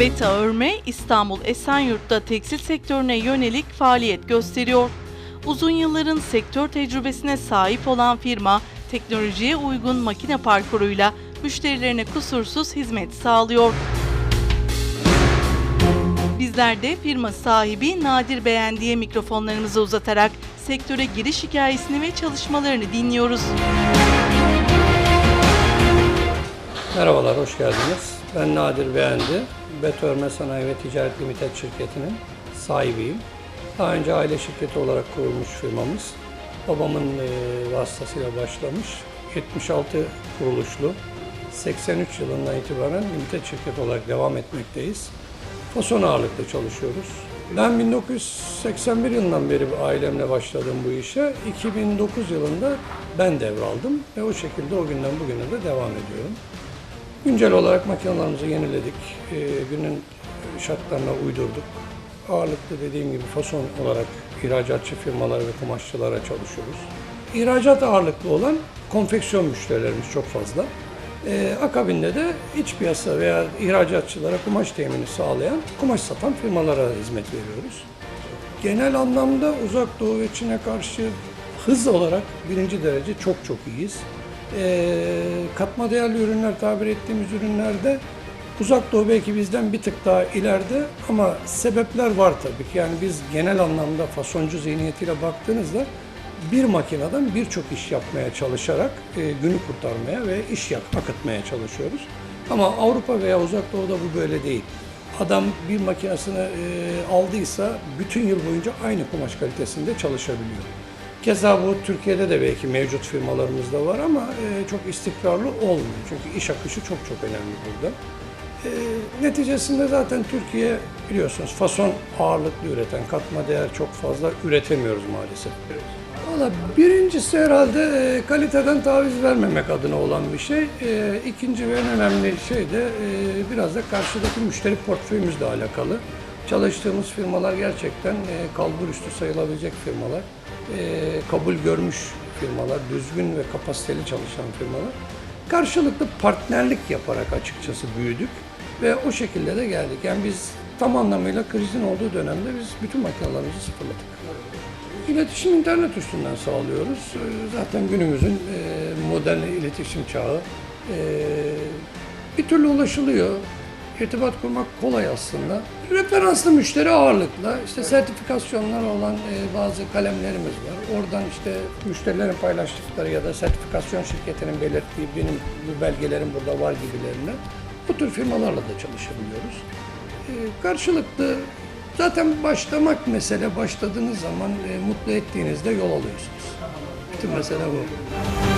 Beta Örme İstanbul Esenyurt'ta tekstil sektörüne yönelik faaliyet gösteriyor. Uzun yılların sektör tecrübesine sahip olan firma, teknolojiye uygun makine parkuruyla müşterilerine kusursuz hizmet sağlıyor. Bizler de firma sahibi Nadir Beğendi'ye mikrofonlarımızı uzatarak sektöre giriş hikayesini ve çalışmalarını dinliyoruz. Merhabalar, hoş geldiniz. Ben Nadir Beğendi. Betörme Sanayi ve Ticaret Limited şirketinin sahibiyim. Daha önce aile şirketi olarak kurulmuş firmamız. Babamın e, vasıtasıyla başlamış. 76 kuruluşlu. 83 yılından itibaren limited şirket olarak devam etmekteyiz. Fason ağırlıklı çalışıyoruz. Ben 1981 yılından beri ailemle başladım bu işe. 2009 yılında ben devraldım ve o şekilde o günden bugüne de devam ediyorum. Güncel olarak makinelerimizi yeniledik. Ee, günün şartlarına uydurduk. Ağırlıklı dediğim gibi fason olarak ihracatçı firmalar ve kumaşçılara çalışıyoruz. İhracat ağırlıklı olan konfeksiyon müşterilerimiz çok fazla. Ee, akabinde de iç piyasa veya ihracatçılara kumaş temini sağlayan, kumaş satan firmalara hizmet veriyoruz. Genel anlamda uzak doğu ve Çin'e karşı hız olarak birinci derece çok çok iyiyiz. Ee, katma değerli ürünler tabir ettiğimiz ürünlerde uzak doğu belki bizden bir tık daha ileride ama sebepler var tabii ki. Yani biz genel anlamda fasoncu zihniyetiyle baktığınızda bir makineden birçok iş yapmaya çalışarak e, günü kurtarmaya ve iş yap, akıtmaya çalışıyoruz. Ama Avrupa veya uzak doğuda bu böyle değil. Adam bir makinesini e, aldıysa bütün yıl boyunca aynı kumaş kalitesinde çalışabiliyor. Keza bu Türkiye'de de belki mevcut firmalarımızda var ama e, çok istikrarlı olmuyor. Çünkü iş akışı çok çok önemli burada. E, neticesinde zaten Türkiye biliyorsunuz fason ağırlıklı üreten, katma değer çok fazla üretemiyoruz maalesef. Valla birincisi herhalde e, kaliteden taviz vermemek adına olan bir şey. E, ikinci ve en önemli şey de e, biraz da karşıdaki müşteri portföyümüzle alakalı. Çalıştığımız firmalar gerçekten e, kalbur üstü sayılabilecek firmalar. E, kabul görmüş firmalar, düzgün ve kapasiteli çalışan firmalar. Karşılıklı partnerlik yaparak açıkçası büyüdük ve o şekilde de geldik. Yani biz tam anlamıyla krizin olduğu dönemde biz bütün makinelerimizi sıfırladık. İletişim internet üstünden sağlıyoruz. Ee, Zaten günümüzün e, modern iletişim çağı. Ee, Bir türlü ulaşılıyor. İrtibat kurmak kolay aslında. Referanslı müşteri ağırlıkla işte sertifikasyonlar olan e, bazı kalemlerimiz var. Oradan işte müşterilerin paylaştıkları ya da sertifikasyon şirketinin belirttiği benim bu belgelerim burada var gibilerine bu tür firmalarla da çalışabiliyoruz. E, karşılıklı zaten başlamak mesele başladığınız zaman e, mutlu ettiğinizde yol alıyorsunuz. Bütün mesele bu.